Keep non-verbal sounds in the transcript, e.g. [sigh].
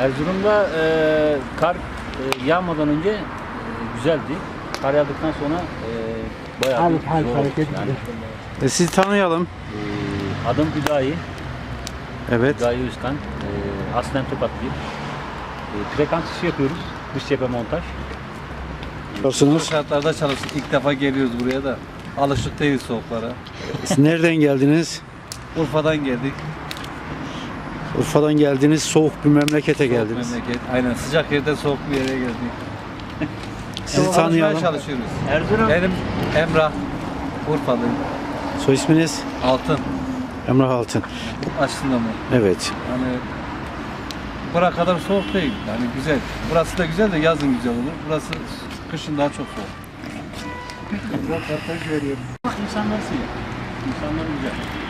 Erzurum'da e, kar e, yağmadan önce e, güzeldi. Kar yağdıktan sonra e, bayağı Hal- bir hal zor oldu. hareket yani. E, sizi tanıyalım. E, adım Hüdayi. Evet. Hüdayi Özkan. E, aslen Tokatlıyım. E, frekans işi yapıyoruz. Dış cephe montaj. Zor Diyorsunuz. şartlarda çalıştık. İlk defa geliyoruz buraya da. Alışık değiliz soğuklara. Siz nereden geldiniz? Urfa'dan geldik. Urfa'dan geldiniz. Soğuk bir memlekete Soğuk geldiniz. memleket. Aynen sıcak yerde soğuk bir yere geldik. [laughs] Sizi tanıyalım. çalışıyoruz. Erzurum. Benim Emrah. Urfalıyım. Soy isminiz? Altın. Emrah Altın. Aslında mı? Evet. Yani bura kadar soğuk değil. Yani güzel. Burası da güzel de yazın güzel olur. Burası kışın daha çok soğuk. Ama insanlar seviyor. İnsanlar güzel.